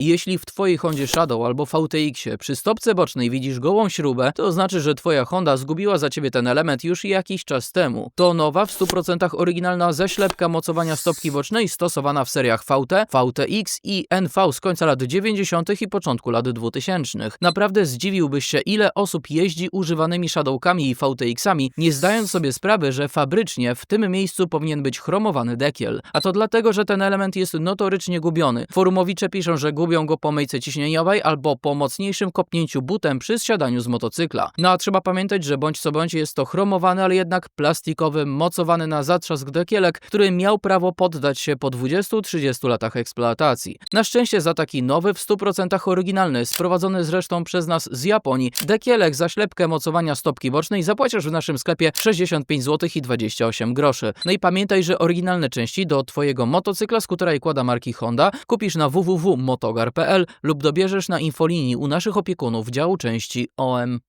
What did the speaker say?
Jeśli w twojej Hondzie Shadow albo VTX-ie przy stopce bocznej widzisz gołą śrubę, to znaczy, że twoja Honda zgubiła za ciebie ten element już jakiś czas temu. To nowa, w 100% oryginalna zaślepka mocowania stopki bocznej stosowana w seriach VT, VTX i NV z końca lat 90. i początku lat 2000. Naprawdę zdziwiłbyś się, ile osób jeździ używanymi Shadowkami i VTX-ami, nie zdając sobie sprawy, że fabrycznie w tym miejscu powinien być chromowany dekiel. A to dlatego, że ten element jest notorycznie gubiony. Forumowicze piszą, że gubią go po myjce ciśnieniowej albo po mocniejszym kopnięciu butem przy zsiadaniu z motocykla. No a trzeba pamiętać, że bądź co bądź jest to chromowany, ale jednak plastikowy, mocowany na zatrzask dekielek, który miał prawo poddać się po 20-30 latach eksploatacji. Na szczęście za taki nowy, w 100% oryginalny, sprowadzony zresztą przez nas z Japonii, dekielek za ślepkę mocowania stopki bocznej zapłacisz w naszym sklepie 65 zł i 28 groszy. No i pamiętaj, że oryginalne części do Twojego motocykla, skutera i kłada marki Honda kupisz na www.motogar.pl lub dobierzesz na infolinii u naszych opiekunów działu części OM.